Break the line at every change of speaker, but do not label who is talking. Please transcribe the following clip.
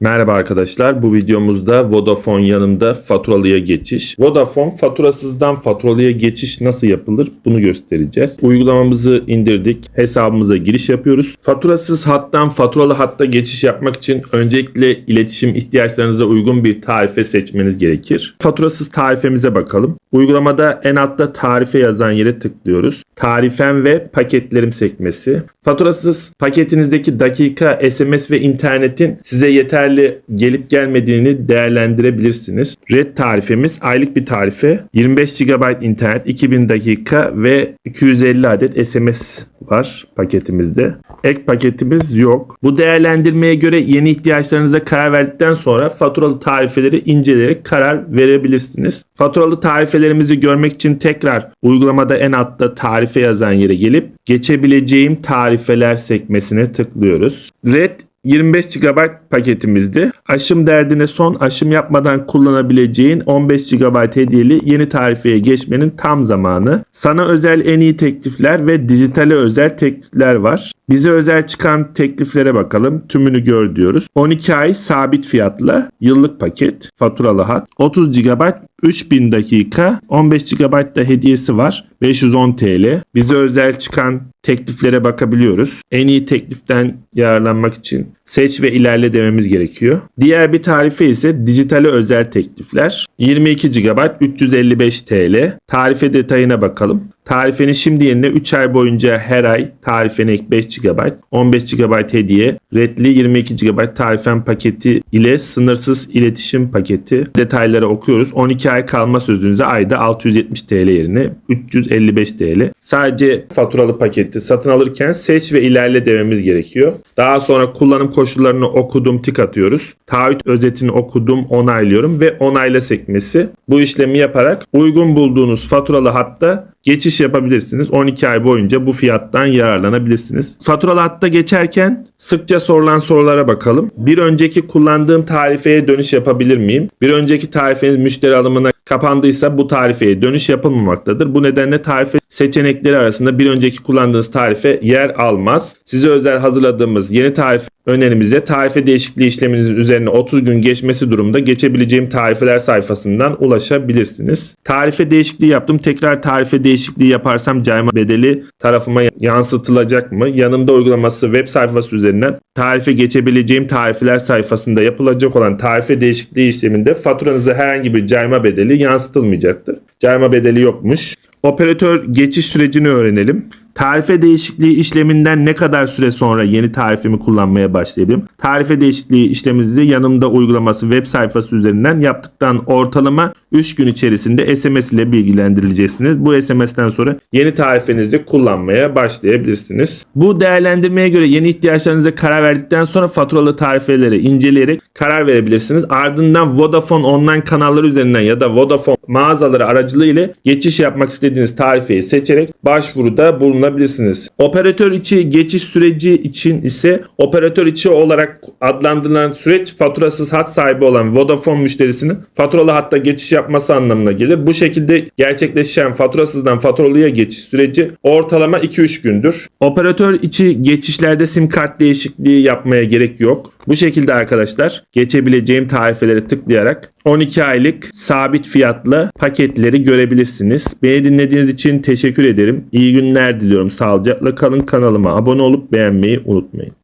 Merhaba arkadaşlar. Bu videomuzda Vodafone yanında faturalıya geçiş. Vodafone faturasızdan faturalıya geçiş nasıl yapılır bunu göstereceğiz. Uygulamamızı indirdik. Hesabımıza giriş yapıyoruz. Faturasız hattan faturalı hatta geçiş yapmak için öncelikle iletişim ihtiyaçlarınıza uygun bir tarife seçmeniz gerekir. Faturasız tarifemize bakalım. Uygulamada en altta tarife yazan yere tıklıyoruz. Tarifem ve paketlerim sekmesi. Faturasız paketinizdeki dakika, SMS ve internetin size yeterli gelip gelmediğini değerlendirebilirsiniz. Red tarifemiz aylık bir tarife. 25 GB internet, 2000 dakika ve 250 adet SMS var paketimizde. Ek paketimiz yok. Bu değerlendirmeye göre yeni ihtiyaçlarınıza karar verdikten sonra faturalı tarifeleri inceleyerek karar verebilirsiniz. Faturalı tarifelerimizi görmek için tekrar uygulamada en altta tarife yazan yere gelip geçebileceğim tarifeler sekmesine tıklıyoruz. Red 25 GB paketimizdi. Aşım derdine son aşım yapmadan kullanabileceğin 15 GB hediyeli yeni tarifeye geçmenin tam zamanı. Sana özel en iyi teklifler ve dijitale özel teklifler var. Bize özel çıkan tekliflere bakalım. Tümünü gör diyoruz. 12 ay sabit fiyatla yıllık paket, faturalı hat, 30 GB 3000 dakika, 15 GB da hediyesi var. 510 TL. Bize özel çıkan tekliflere bakabiliyoruz. En iyi tekliften yararlanmak için seç ve ilerle dememiz gerekiyor. Diğer bir tarife ise dijitale özel teklifler. 22 GB 355 TL. Tarife detayına bakalım. Tarifenin şimdi yerine 3 ay boyunca her ay tarifene ek 5 GB, 15 GB hediye, redli 22 GB tarifen paketi ile sınırsız iletişim paketi. Detayları okuyoruz. 12 ay kalma sözünüze ayda 670 TL yerine 355 TL. Sadece faturalı paketi satın alırken seç ve ilerle dememiz gerekiyor. Daha sonra kullanım koşullarını okudum tik atıyoruz. Taahhüt özetini okudum onaylıyorum ve onayla sekmesi. Bu işlemi yaparak uygun bulduğunuz faturalı hatta geçiş yapabilirsiniz. 12 ay boyunca bu fiyattan yararlanabilirsiniz. Faturalı hatta geçerken sıkça sorulan sorulara bakalım. Bir önceki kullandığım tarifeye dönüş yapabilir miyim? Bir önceki tarifeniz müşteri alımına kapandıysa bu tarifeye dönüş yapılmamaktadır. Bu nedenle tarife seçenekleri arasında bir önceki kullandığınız tarife yer almaz. Size özel hazırladığımız yeni tarife önerimizde tarife değişikliği işleminizin üzerine 30 gün geçmesi durumunda geçebileceğim tarifeler sayfasından ulaşabilirsiniz. Tarife değişikliği yaptım. Tekrar tarife değişikliği yaparsam cayma bedeli tarafıma yansıtılacak mı? Yanımda uygulaması web sayfası üzerinden tarife geçebileceğim tarifeler sayfasında yapılacak olan tarife değişikliği işleminde faturanıza herhangi bir cayma bedeli yansıtılmayacaktır. Cayma bedeli yokmuş. Operatör geçiş sürecini öğrenelim. Tarife değişikliği işleminden ne kadar süre sonra yeni tarifemi kullanmaya başlayabilirim? Tarife değişikliği işleminizi yanımda uygulaması web sayfası üzerinden yaptıktan ortalama 3 gün içerisinde SMS ile bilgilendirileceksiniz. Bu SMS'ten sonra yeni tarifenizi kullanmaya başlayabilirsiniz. Bu değerlendirmeye göre yeni ihtiyaçlarınıza karar verdikten sonra faturalı tarifeleri inceleyerek karar verebilirsiniz. Ardından Vodafone online kanalları üzerinden ya da Vodafone mağazaları aracılığıyla geçiş yapmak istediğiniz tarifeyi seçerek başvuruda bulunabilirsiniz. Operatör içi geçiş süreci için ise operatör içi olarak adlandırılan süreç faturasız hat sahibi olan Vodafone müşterisinin faturalı hatta geçiş yapması anlamına gelir. Bu şekilde gerçekleşen faturasızdan faturalıya geçiş süreci ortalama 2-3 gündür. Operatör içi geçişlerde sim kart değişikliği yapmaya gerek yok. Bu şekilde arkadaşlar geçebileceğim tarifeleri tıklayarak 12 aylık sabit fiyatlı paketleri görebilirsiniz. Beni dinlediğiniz için teşekkür ederim. İyi günler diliyorum. Sağlıcakla kalın. Kanalıma abone olup beğenmeyi unutmayın.